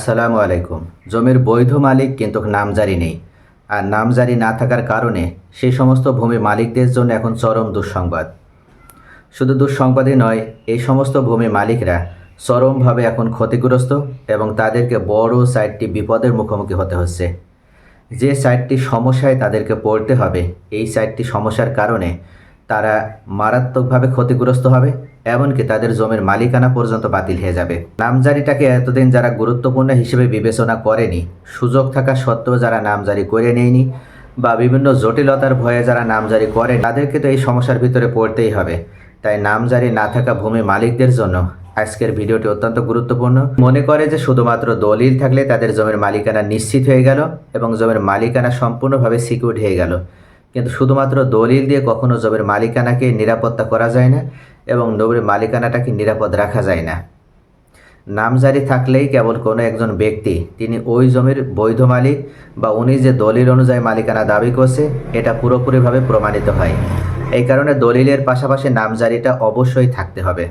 আসসালামু আলাইকুম। জমির বৈধ মালিক কিন্তু নামজারি নেই। আর নামজারি না থাকার কারণে সেই সমস্ত ভূমি মালিকদের জন্য এখন চরম দুঃসংবাদ। শুধু দুঃসংবাদই নয়, এই সমস্ত ভূমি মালিকরা চরমভাবে এখন ক্ষতিগ্রস্ত এবং তাদেরকে বড় সাইটটি বিপদের মুখোমুখি হতে হচ্ছে। যে সাইটটি সমস্যায় তাদেরকে পড়তে হবে, এই সাইটটি সমস্যার কারণে তারা মারাত্মকভাবে ক্ষতিগ্রস্ত হবে, এমনকি তাদের জমির মালিকানা পর্যন্ত বাতিল হয়ে যাবে। নামজারিটাকে এতদিন যারা গুরুত্বপূর্ণ হিসেবে বিবেচনা করেনি, সুযোগ থাকা সত্ত্বেও যারা নামজারি করে নেয়নি, বা বিভিন্ন জটিলতার ভয়ে যারা নামজারি করে তাদেরকে তো এই সমস্যার ভিতরে পড়তেই হবে। তাই নামজারি না থাকা ভূমি মালিকদের জন্য আজকের ভিডিওটি অত্যন্ত গুরুত্বপূর্ণ। মনে করে যে শুধুমাত্র দলিল থাকলে তাদের জমির মালিকানা নিশ্চিত হয়ে গেল এবং জমির মালিকানা সম্পূর্ণভাবে সিকিউর হয়ে গেল। কিন্তু শুধুমাত্র দলিল দিয়ে কখনো জমির মালিকানাকে নিরাপত্তা করা যায় না এবং জমির মালিকানাটাকে নিরাপদ রাখা যায় না। নামজারি থাকলেই কেবল কোনো একজন ব্যক্তি, তিনি ওই জমির বৈধ মালিক বা উনি যে দলিল অনুযায়ী মালিকানা দাবি করছে, এটা পুরোপুরিভাবে প্রমাণিত হয়। এই কারণে দলিলের পাশাপাশি নামজারিটা অবশ্যই থাকতে হবে।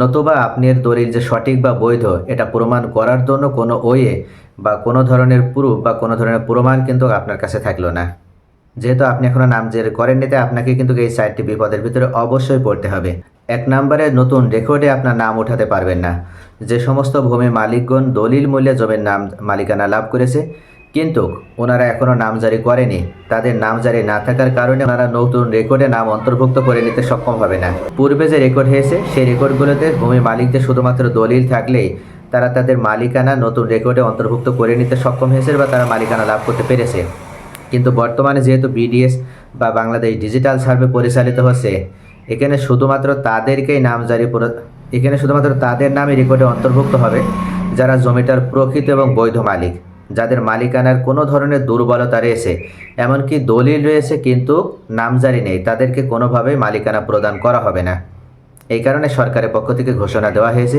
নতুবা আপনার দলিল যে সঠিক বা বৈধ, এটা প্রমাণ করার জন্য কোনো ওয়ে বা কোনো ধরনের প্রুফ বা কোনো ধরনের প্রমাণ কিন্তু আপনার কাছে থাকল না। যেহেতু আপনি এখনও নাম জের করেননি, তাই আপনাকে কিন্তু এই সাইটটি বিপদের ভিতরে অবশ্যই পড়তে হবে। এক নম্বরে, নতুন রেকর্ডে আপনার নাম উঠাতে পারবেন না। যে সমস্ত ভূমি মালিকগণ দলিল মূল্যে জমির নাম, মালিকানা লাভ করেছে, কিন্তু ওনারা এখনও নামজারি করেনি। তাদের নামজারি না থাকার কারণে ওনারা নতুন রেকর্ডে নাম অন্তর্ভুক্ত করে নিতে সক্ষম হবে না। পূর্বে যে রেকর্ড হয়েছে, সেই রেকর্ডগুলোতে ভূমি মালিকদের শুধুমাত্র দলিল থাকলেই তারা তাদের মালিকানা নতুন রেকর্ডে অন্তর্ভুক্ত করে নিতে সক্ষম হয়েছে বা তারা মালিকানা লাভ করতে পেরেছে। কিন্তু বর্তমানে যেহেতু বিডিএস বা বাংলাদেশ ডিজিটাল সার্ভে পরিচালিত হচ্ছে, এখানে শুধুমাত্র তাদেরকেই নামজারি এখানে শুধুমাত্র তাদের নামই রেকর্ডে অন্তর্ভুক্ত হবে, যারা জমিটার প্রকৃত এবং বৈধ মালিক, যাদের মালিকানার কোনো ধরনের দুর্বলতা রয়েছে, এমনকি দলিল রয়েছে কিন্তু নামজারি নেই, তাদেরকে কোনোভাবেই মালিকানা প্রদান করা হবে না। এই কারণে সরকারের পক্ষ থেকে ঘোষণা দেওয়া হয়েছে,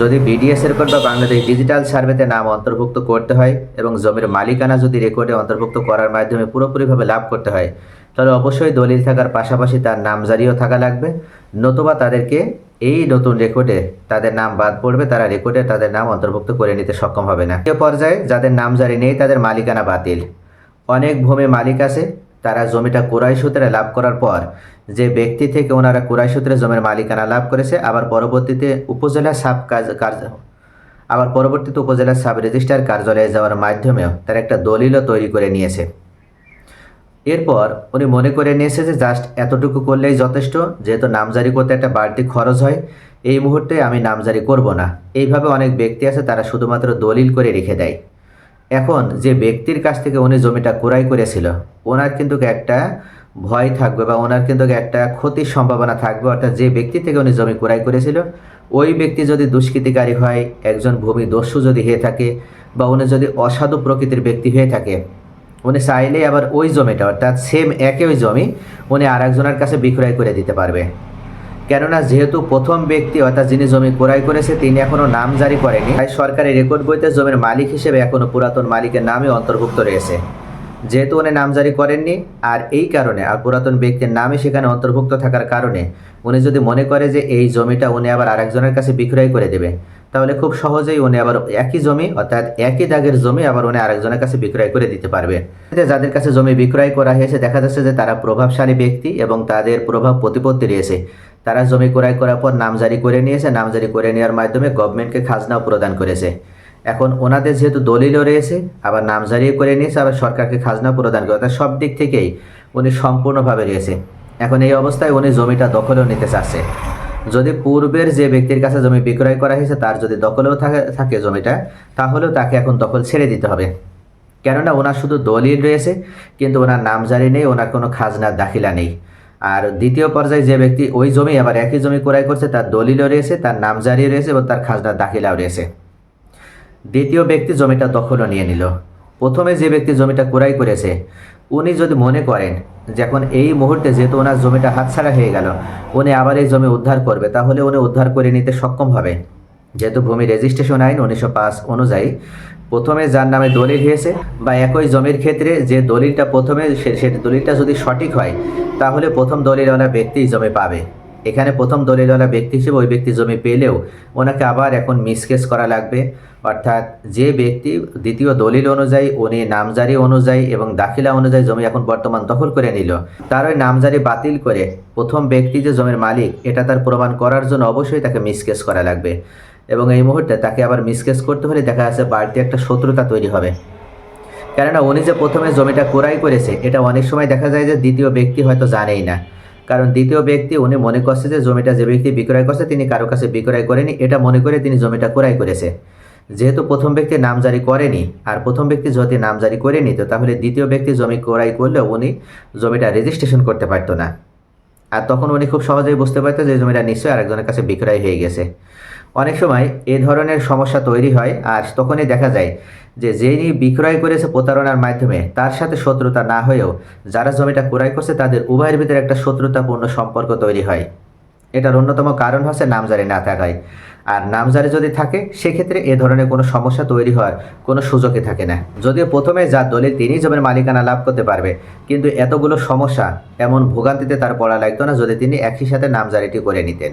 যদি বিডিএস রেকর্ড বা বাংলাদেশ ডিজিটাল সার্ভেতে নাম অন্তর্ভুক্ত করতে হয় এবং জমির মালিকানা যদি রেকর্ডে অন্তর্ভুক্ত করার মাধ্যমে পুরোপুরিভাবে লাভ করতে হয়, তাহলে অবশ্যই দলিল থাকার পাশাপাশি তার নামজারিও থাকা লাগবে। নতুবা তাদেরকে এই নতুন রেকর্ডে তাদের নাম বাদ পড়বে, তারা রেকর্ডে তাদের নাম অন্তর্ভুক্ত করে নিতে সক্ষম হবে না। দ্বিতীয় পর্যায়ে যাদের নামজারি নেই, তাদের মালিকানা বাতিল। অনেক ভূমি মালিক আছে তারা জমিটা কোরাই সূত্রে লাভ করার পর, যে ব্যক্তি থেকে ওনারা কোরাই সূত্রে জমির মালিকানা লাভ করেছে, আবার পরবর্তীতে উপজেলা সাব কাজ, কার্য, আবার পরবর্তীতে উপজেলা সাব রেজিস্ট্রার কার্যালয়ে যাওয়ার মাধ্যমেও তার একটা দলিলও তৈরি করে নিয়েছে। এরপর উনি মনে করে নিয়েছে যে জাস্ট এতটুকু করলেই যথেষ্ট, যেহেতু নামজারি করতে একটা বাড়তি খরচ হয়, এই মুহূর্তে আমি নামজারি করব না। এইভাবে অনেক ব্যক্তি আছে, তারা শুধুমাত্র দলিল করে রেখে দেয়। এখন যে ব্যক্তির কাছ থেকে উনি জমিটা ক্রয় করেছিল, ওনার কিন্তু একটা ভয় থাকবে বা ওনার কিন্তু একটা ক্ষতির সম্ভাবনা থাকবে। অর্থাৎ যে ব্যক্তি থেকে উনি জমি ক্রয় করেছিল, ওই ব্যক্তি যদি দুষ্কৃতিকারী হয়, একজন ভূমি দস্যু যদি হয়ে থাকে বা উনি যদি অসাধু প্রকৃতির ব্যক্তি হয়ে থাকে, উনি চাইলে আবার ওই জমিটা, অর্থাৎ সেম একই জমি, উনি আর কাছে বিক্রয় করে দিতে পারবে। কেননা যেহেতু প্রথম ব্যক্তি অর্থাৎ যিনি জমি ক্রয় করেছে, তিনি এখনও নাম জারি করেনি। তাই সরকারি রেকর্ড বইতে জমির মালিক হিসেবে এখনও পুরাতন মালিকের নামে অন্তর্ভুক্ত রয়েছে। যেহেতু উনি নাম জারি করেননি, আর এই কারণে, আর পুরাতন ব্যক্তির নামই সেখানে অন্তর্ভুক্ত থাকার কারণে, উনি যদি মনে করে যে এই জমিটা উনি আবার আরেকজনের কাছে বিক্রয় করে দেবে, তাহলে খুব সহজেই উনি আবার একই জমি, অর্থাৎ একই দাগের জমি আবার উনি আরেকজনের কাছে বিক্রয় করে দিতে পারবে। যাদের কাছে জমি বিক্রয় করা হয়েছে, দেখা যাচ্ছে যে তারা প্রভাবশালী ব্যক্তি এবং তাদের প্রভাব প্রতিপত্তি রয়েছে। তারা জমি ক্রয় করার পর নামজারি করে নিয়েছে। নামজারি করে নেওয়ার মাধ্যমে গভর্নমেন্টকে খাজনাও প্রদান করেছে। এখন ওনাদের যেহেতু দলিলও রয়েছে, আবার নামজারিও করে নিয়েছে, আবার সরকারকে খাজনা প্রদান করে। অর্থাৎ সব দিক থেকেই উনি সম্পূর্ণভাবে রয়েছে। এখন এই অবস্থায় উনি জমিটা দখলেও নিতে চাচ্ছে। যদি পূর্বের যে ব্যক্তির কাছে জমি বিক্রয় করা হয়েছে, তার যদি দখলেও থাকে থাকে জমিটা, তাহলেও তাকে এখন দখল ছেড়ে দিতে হবে। কেননা, ওনার শুধু দলিল রয়েছে, কিন্তু ওনার নামজারি নেই, ওনার কোনো খাজনার দাখিলা নেই। আর দ্বিতীয় পর্যায়ে যে ব্যক্তি ওই জমি আবার একই জমি ক্রয় করছে, তার দলিলও রয়েছে, তার নাম নামজারি রয়েছে এবং তার খাজনার দাখিলাও রয়েছে। দ্বিতীয় ব্যক্তি জমিটা দখলও নিয়ে নিল। প্রথমে যে ব্যক্তি জমিটা ক্রয় করেছে, উনি যদি মনে করেন যে এখন এই মুহূর্তে যেহেতু ওনার জমিটা হাতছাড়া হয়ে গেল, উনি আবার এই জমি উদ্ধার করবে, তাহলে উনি উদ্ধার করে নিতে সক্ষম হবে। যেহেতু ভূমি রেজিস্ট্রেশন আইন উনিশশো পাঁচ অনুযায়ী প্রথমে যার নামে দলিল হয়েছে বা একই জমির ক্ষেত্রে যে দলিলটা প্রথমে সে দলিলটা যদি সঠিক হয়, তাহলে প্রথম দলিলওয়ালা ব্যক্তি জমি পাবে। এখানে প্রথম দলিলওয়ালা ব্যক্তি হিসেবে ওই ব্যক্তি জমি পেলেও ওনাকে আবার এখন মিসকেস করা লাগবে। অর্থাৎ যে ব্যক্তি দ্বিতীয় দলিল অনুযায়ী, উনি নামজারি অনুযায়ী এবং দাখিলা অনুযায়ী জমি এখন বর্তমান দখল করে নিল, তার ওই নামজারি বাতিল করে প্রথম ব্যক্তি যে জমির মালিক, এটা তার প্রমাণ করার জন্য অবশ্যই তাকে মিসকেস করা লাগবে। এবং এই মুহূর্তে তাকে আবার মিসকেস করতে হলে দেখা যাচ্ছে বাড়তি একটা শত্রুতা তৈরি হবে। কেননা উনি যে প্রথমে জমিটা ক্রয় করেছে, এটা অনেক সময় দেখা যায় যে দ্বিতীয় ব্যক্তি হয়তো জানেই না। কারণ দ্বিতীয় ব্যক্তি উনি মনে করছে যে জমিটা যে ব্যক্তি বিক্রয় করছে, তিনি কারও কাছে বিক্রয় করেনি, এটা মনে করে তিনি জমিটা ক্রয় করেছে। যেহেতু প্রথম ব্যক্তি নাম জারি করেনি, আর প্রথম ব্যক্তি যদি নাম জারি করে নিত তাহলে দ্বিতীয় ব্যক্তি জমি ক্রয় করলে উনি জমিটা রেজিস্ট্রেশন করতে পারতো না। আর তখন উনি খুব সহজেই বুঝতে পারতো যে জমিটা নিশ্চয়ই আরেকজনের কাছে বিক্রয় হয়ে গেছে। অনেক সময় এ ধরনের সমস্যা তৈরি হয় আর তখনই দেখা যায় যে যিনি বিক্রয় করেছে প্রতারণার মাধ্যমে, তার সাথে শত্রুতা না হয়েও যারা জমিটা ক্রয় করছে তাদের উভয়ের ভিতরে একটা শত্রুতাপূর্ণ সম্পর্ক তৈরি হয়। এটার অন্যতম কারণ হচ্ছে নামজারি না থাকায়। আর নামজারি যদি থাকে, সেক্ষেত্রে এ ধরনের কোনো সমস্যা তৈরি হওয়ার কোনো সুযোগই থাকে না। যদিও প্রথমে যা দলিল তিনি জমির মালিকানা লাভ করতে পারবে, কিন্তু এতগুলো সমস্যা, এমন ভোগান্তিতে তার পড়া লাগতো না যদি তিনি একই সাথে নামজারিটি করে নিতেন।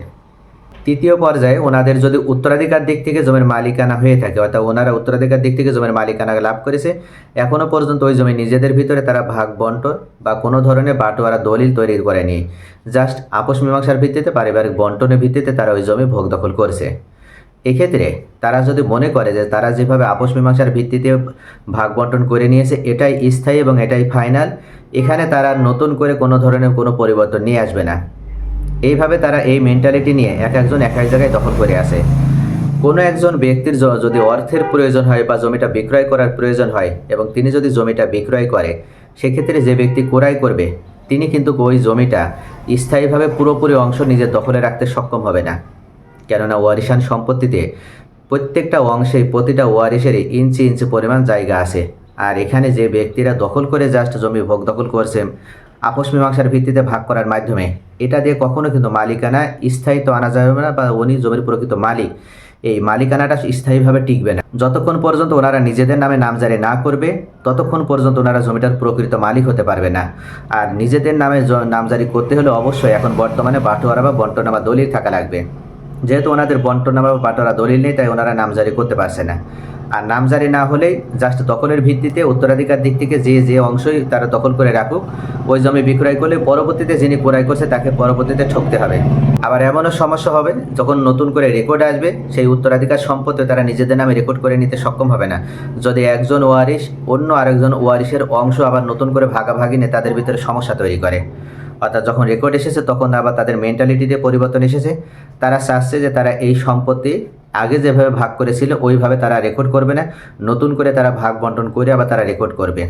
তৃতীয় পর্যায়ে ওনাদের যদি উত্তরাধিকার দিক থেকে জমির মালিকানা হয়ে থাকে, অর্থাৎ ওনারা উত্তরাধিকার দিক থেকে জমির মালিকানা লাভ করেছে এখনও পর্যন্ত ওই জমি নিজেদের ভিতরে তারা ভাগ বন্টন বা কোনো ধরনের বাটোয়ারা দলিল তৈরি করেনি। জাস্ট আপোষ মীমাংসার ভিত্তিতে, পারিবারিক বন্টনের ভিত্তিতে তারা ওই জমি ভোগ দখল করছে। এক্ষেত্রে তারা যদি মনে করে যে তারা যেভাবে আপোষ মীমাংসার ভিত্তিতে ভাগ বন্টন করে নিয়েছে, এটাই স্থায়ী এবং এটাই ফাইনাল, এখানে তারা নতুন করে কোনো ধরনের কোনো পরিবর্তন নিয়ে আসবে না। এইভাবে তারা এই মেন্টালিটি নিয়ে এক একজন এক এক জায়গায় দখল করে আসে কোনো একজন ব্যক্তির যদি অর্থের প্রয়োজন হয় বা জমিটা বিক্রয় করার প্রয়োজন হয় এবং তিনি যদি জমিটা বিক্রয় করে, সেক্ষেত্রে যে ব্যক্তি ক্রয় করবে, তিনি কিন্তু ওই জমিটা স্থায়ীভাবে পুরোপুরি অংশ নিজের দখলে রাখতে সক্ষম হবে না। কেননা ওয়ারিশান সম্পত্তিতে প্রত্যেকটা অংশেই প্রতিটা ওয়ারিশেরই ইঞ্চি ইঞ্চি পরিমাণ জায়গা আছে। আর এখানে যে ব্যক্তিরা দখল করে জাস্ট জমি ভোগ দখল করছে আপোষ মীমাংসার ভিত্তিতে ভাগ করার মাধ্যমে। এটা দিয়ে কখনো কিন্তু মালিকানা স্থায়িত্ব আনা যাবে না বা উনি জমির প্রকৃত মালিক। এই মালিকানাটা স্থায়ীভাবে টিকবে না। যতক্ষণ পর্যন্ত ওনারা নিজেদের নামে নামজারি না করবে, ততক্ষণ পর্যন্ত ওনারা জমিটার প্রকৃত মালিক হতে পারবে না। আর নিজেদের নামে নামজারি করতে হলে অবশ্যই এখন বর্তমানে বাটোয়ারা বা বন্টনা বা দলিল থাকা লাগবে। যেহেতু ওনাদের বন্টনা বা বাটোয়ারা দলিল নেই, তাই ওনারা নামজারি করতে পারছে না। আর নামজারি না হলেই জাস্ট দখলের ভিত্তিতে, উত্তরাধিকার দিক থেকে যে যে অংশই তারা দখল করে রাখুক, ওই জমি বিক্রয় করলে পরবর্তীতে যিনি ক্রয় করছে তাকে পরবর্তীতে ঠকতে হবে। আবার এমনও সমস্যা হবে, যখন নতুন করে রেকর্ড আসবে, সেই উত্তরাধিকার সম্পত্তি তারা নিজেদের নামে রেকর্ড করে নিতে সক্ষম হবে না। যদি একজন ওয়ারিশ, অন্য আরেকজন ওয়ারিশের অংশ আবার নতুন করে ভাগাভাগি নিয়ে তাদের ভিতরে সমস্যা তৈরি করে। অর্থাৎ যখন রেকর্ড এসেছে, তখন আবার তাদের মেন্টালিটিতে পরিবর্তন এসেছে। তারা চাচ্ছে যে তারা এই সম্পত্তি আগে যেভাবে ভাগ করেছিল, ওইভাবে তারা রেকর্ড করবে না। নতুন করে তারা ভাগ বন্টন করে আবার তারা রেকর্ড করবে।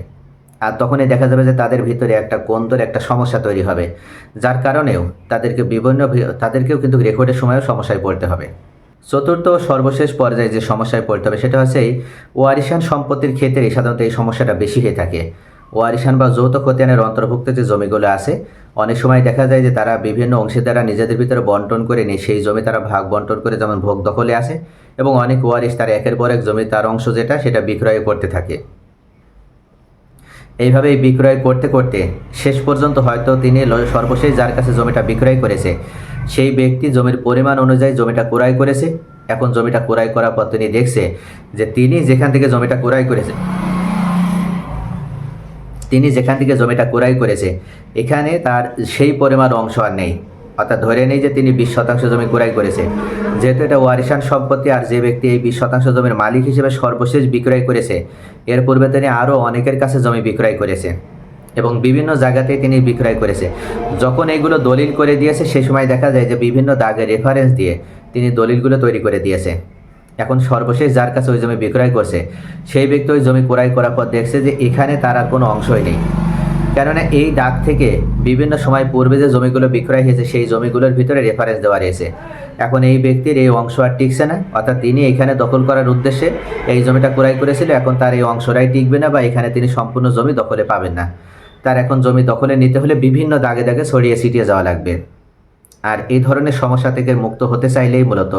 আর তখনই দেখা যাবে যে তাদের ভিতরে একটা কোন্দর একটা সমস্যা তৈরি হবে। যার কারণেও তাদেরকে বিভিন্ন তাদেরকেও কিন্তু রেকর্ডের সময়ও সমস্যায় পড়তে হবে। চতুর্থ সর্বশেষ পর্যায়ে যে সমস্যায় পড়তে হবে, সেটা হচ্ছে এই ওয়ারিশান সম্পত্তির ক্ষেত্রে সাধারণত এই সমস্যাটা বেশি হয়ে থাকে। ওয়ারিশান বা যৌথ খতিয়ানের অন্তর্ভুক্ত যে জমিগুলো আছে অনেক সময় দেখা যায় যে তারা বিভিন্ন অংশীদারা নিজেদের ভিতরে বন্টন করে নিয়ে সেই জমি তারা ভাগ বন্টন করে যেমন ভোগ দখলে আসে এবং অনেক ওয়ারিশ তার একের পর এক জমি তার অংশ যেটা সেটা বিক্রয় করতে থাকে। এইভাবে বিক্রয় করতে করতে শেষ পর্যন্ত হয়তো তিনি সর্বশেষ যার কাছে জমিটা বিক্রয় করেছে, সেই ব্যক্তি জমির পরিমাণ অনুযায়ী জমিটা ক্রয় করেছে। এখন জমিটা ক্রয় করার পর তিনি দেখছে যে তিনি যেখান থেকে জমিটা ক্রয় করেছে তিনি যেখান থেকে জমিটা ক্রয় করেছে, এখানে তার সেই পরিমাণ অংশ আর নেই। অর্থাৎ ধরে নেই যে তিনি বিশ শতাংশ জমি ক্রয় করেছে। যেহেতু এটা ওয়ারিসান সম্পত্তি আর যে ব্যক্তি এই বিশ শতাংশ জমির মালিক হিসেবে সর্বশেষ বিক্রয় করেছে, এর পূর্বে তিনি আরও অনেকের কাছে জমি বিক্রয় করেছে এবং বিভিন্ন জায়গাতে তিনি বিক্রয় করেছে। যখন এগুলো দলিল করে দিয়েছে সেই সময় দেখা যায় যে বিভিন্ন দাগের রেফারেন্স দিয়ে তিনি দলিলগুলো তৈরি করে দিয়েছে। এখন সর্বশেষ যার কাছে ওই জমি বিক্রয় করছে, সেই ব্যক্তি ওই জমি ক্রয় করার পর দেখছে যে এখানে তার আর কোনো অংশই নেই। কেননা এই দাগ থেকে বিভিন্ন সময় পূর্বে যে জমিগুলো বিক্রয় হয়েছে, সেই জমিগুলোর ভিতরে রেফারেন্স দেওয়া রয়েছে। এখন এই ব্যক্তির এই অংশ আর টিকছে না, অর্থাৎ তিনি এখানে দখল করার উদ্দেশ্যে এই জমিটা ক্রয় করেছিল, এখন তার এই অংশটাই টিকবে না বা এখানে তিনি সম্পূর্ণ জমি দখলে পাবেন না। তার এখন জমি দখলে নিতে হলে বিভিন্ন দাগে দাগে ছড়িয়ে ছিটিয়ে যাওয়া লাগবে। আর এই ধরনের সমস্যা থেকে মুক্ত হতে চাইলেই মূলত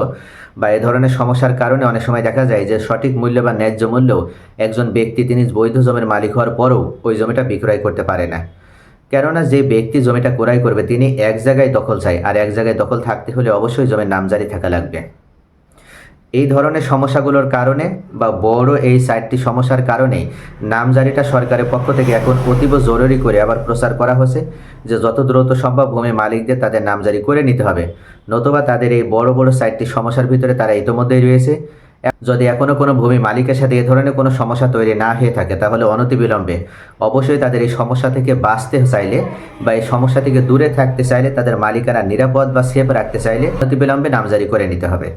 বা এ ধরনের সমস্যার কারণে অনেক সময় দেখা যায় যে সঠিক মূল্য বা ন্যায্য মূল্য একজন ব্যক্তি তিনি বৈধ জমির মালিক হওয়ার পরও ওই জমিটা বিক্রয় করতে পারে না। কেননা যে ব্যক্তি জমিটা ক্রয় করবে, তিনি এক জায়গায় দখল চায়। আর এক জায়গায় দখল থাকতে হলে অবশ্যই জমির নামজারি থাকা লাগবে। এই ধরনের সমস্যাগুলোর কারণে বা বড় এই চারটি সমস্যার কারণেই নামজারিটা সরকারের পক্ষ থেকে এখন অতীব জরুরি করে আবার প্রচার করা হচ্ছে যে যত দ্রুত সম্ভব ভূমি মালিকদের তাদের নামজারি করে নিতে হবে। নতুবা তাদের এই বড় বড় চারটি সমস্যার ভিতরে তারা ইতিমধ্যেই রয়েছে। যদি এখনও কোনো ভূমি মালিকের সাথে এ ধরনের কোনো সমস্যা তৈরি না হয়ে থাকে, তাহলে অনতিবিলম্বে অবশ্যই তাদের এই সমস্যা থেকে বাঁচতে চাইলে বা এই সমস্যা থেকে দূরে থাকতে চাইলে তাদের মালিকানা নিরাপদ বা সেফ রাখতে চাইলে অনতিবিলম্বে নামজারি করে নিতে হবে।